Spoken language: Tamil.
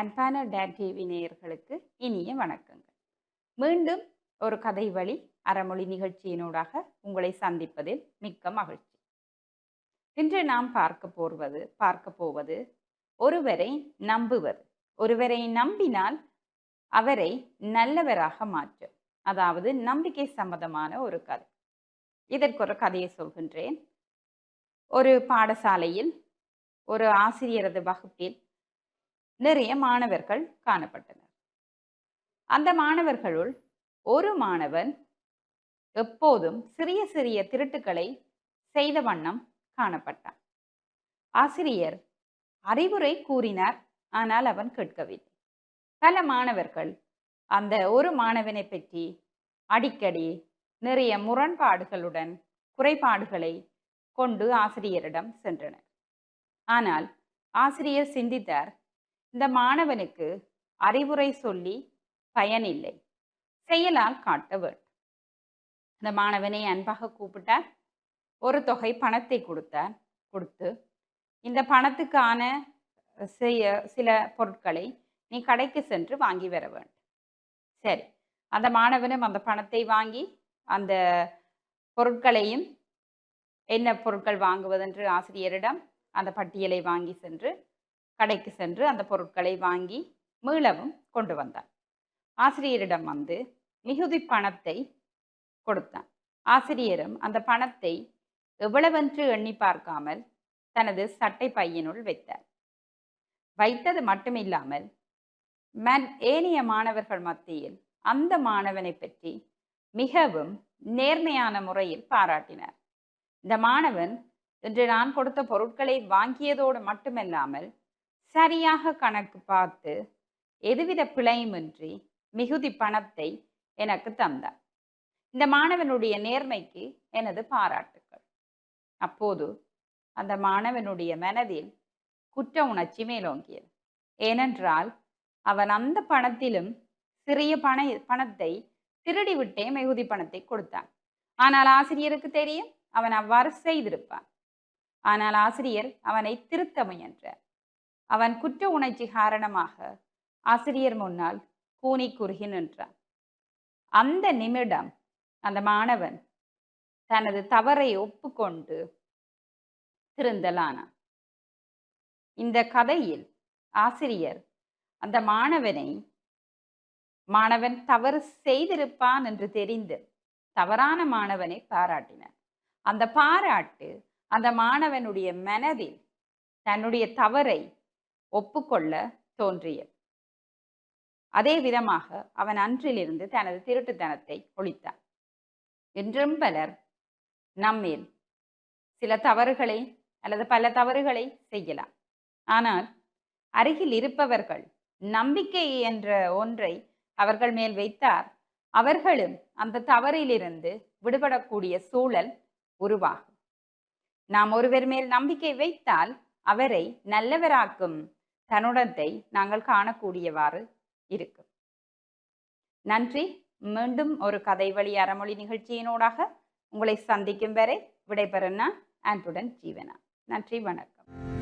அன்பான டேட் டிவி நேயர்களுக்கு இனிய வணக்கங்கள். மீண்டும் ஒரு கதை வழி அறமொழி நிகழ்ச்சியினூடாக உங்களை சந்திப்பதில் மிக்க மகிழ்ச்சி. இன்று நாம் பார்க்க போவது பார்க்க போவது ஒருவரை நம்புவது. ஒருவரை நம்பினால் அவரை நல்லவராக மாற்றும். அதாவது நம்பிக்கை சம்பந்தமான ஒரு கதை. இதற்கு ஒரு கதையை சொல்கின்றேன். ஒரு பாடசாலையில் ஒரு ஆசிரியரது வகுப்பில் நிறைய மாணவர்கள் காணப்பட்டனர். அந்த மாணவர்களுள் ஒரு மாணவன் எப்போதும் சிறிய சிறிய திருட்டுக்களை செய்த வண்ணம் காணப்பட்டான். ஆசிரியர் அறிவுரை கூறினார் ஆனால் அவன் கேட்கவில்லை. பல மாணவர்கள் அந்த ஒரு மாணவனை பற்றி அடிக்கடி நிறைய முரண்பாடுகளுடன் குறைபாடுகளை கொண்டு ஆசிரியரிடம் சென்றனர். ஆனால் ஆசிரியர் சிந்தித்தார் இந்த மாணவனுக்கு அறிவுரை சொல்லி பயனில்லை. செயலால் காட்ட வேண்டும். இந்த மாணவனை அன்பாக கூப்பிட்டார். ஒரு தொகை பணத்தை கொடுத்தார். கொடுத்து இந்த பணத்துக்கான செய்ய சில பொருட்களை நீ கடைக்கு சென்று வாங்கி வர வேண்டும். சரி அந்த மாணவனும் அந்த பணத்தை வாங்கி அந்த பொருட்களையும் என்ன பொருட்கள் வாங்குவதென்று ஆசிரியரிடம் அந்த பட்டியலை வாங்கி சென்று கடைக்கு சென்று அந்த பொருட்களை வாங்கி மீளவும் கொண்டு வந்தான். ஆசிரியரிடம் வந்து மிகுதி பணத்தை கொடுத்தான். ஆசிரியரும் அந்த பணத்தை எவ்வளவென்று எண்ணி பார்க்காமல் தனது சட்டை பையனுள் வைத்தார். வைத்தது மட்டுமில்லாமல் மன் ஏனைய மாணவர்கள் மத்தியில் அந்த மாணவனை பற்றி மிகவும் நேர்மையான முறையில் பாராட்டினார். இந்த மாணவன் இன்று நான் கொடுத்த பொருட்களை வாங்கியதோடு மட்டுமல்லாமல் சரியாக கணக்கு பார்த்து எதுவித பிழையுமின்றி மிகுதி பணத்தை எனக்கு தந்தார். இந்த மாணவனுடைய நேர்மைக்கு எனது பாராட்டுக்கள். அப்போது அந்த மாணவனுடைய மனதில் குற்ற உணர்ச்சி மேலோங்கியது. ஏனென்றால் அவன் அந்த பணத்திலும் சிறிய பண பணத்தை திருடிவிட்டே மிகுதி பணத்தை கொடுத்தான். ஆனால் ஆசிரியருக்கு தெரியும் அவன் அவ்வாறு செய்திருப்பான். ஆனால் ஆசிரியர் அவனை திருத்த முயன்றார். அவன் குற்ற உணர்ச்சி காரணமாக ஆசிரியர் முன்னால் கூனி குறுகி நின்றான். அந்த நிமிடம் அந்த மாணவன் தனது தவறை ஒப்புக்கொண்டு திருந்தலானான். இந்த கதையில் ஆசிரியர் அந்த மாணவனை மாணவன் தவறு செய்திருப்பான் என்று தெரிந்து தவறான மாணவனை பாராட்டினார் அந்த பாராட்டு அந்த மாணவனுடைய மனதில் தன்னுடைய தவறை ஒப்புக்கொள்ள தோன்றியது. அதே விதமாக அவன் அன்றிலிருந்து தனது திருட்டுத்தனத்தை ஒழித்தான். என்றும் பலர் நம்மேல் சில தவறுகளை அல்லது பல தவறுகளை செய்யலாம். ஆனால் அருகில் இருப்பவர்கள் நம்பிக்கை என்ற ஒன்றை அவர்கள் மேல் வைத்தார். அவர்களும் அந்த தவறிலிருந்து விடுபடக்கூடிய சூழல் உருவாகும். நாம் ஒருவர் மேல் நம்பிக்கை வைத்தால் அவரை நல்லவராக்கும் தன்னுடத்தை நாங்கள் காணக்கூடியவாறு இருக்கும். நன்றி. மீண்டும் ஒரு கதை வழி அறமொழி நிகழ்ச்சியினூடாக உங்களை சந்திக்கும் வரை விடைபெறும் நான் ஆண்டுடன் ஜீவனா. நன்றி வணக்கம்.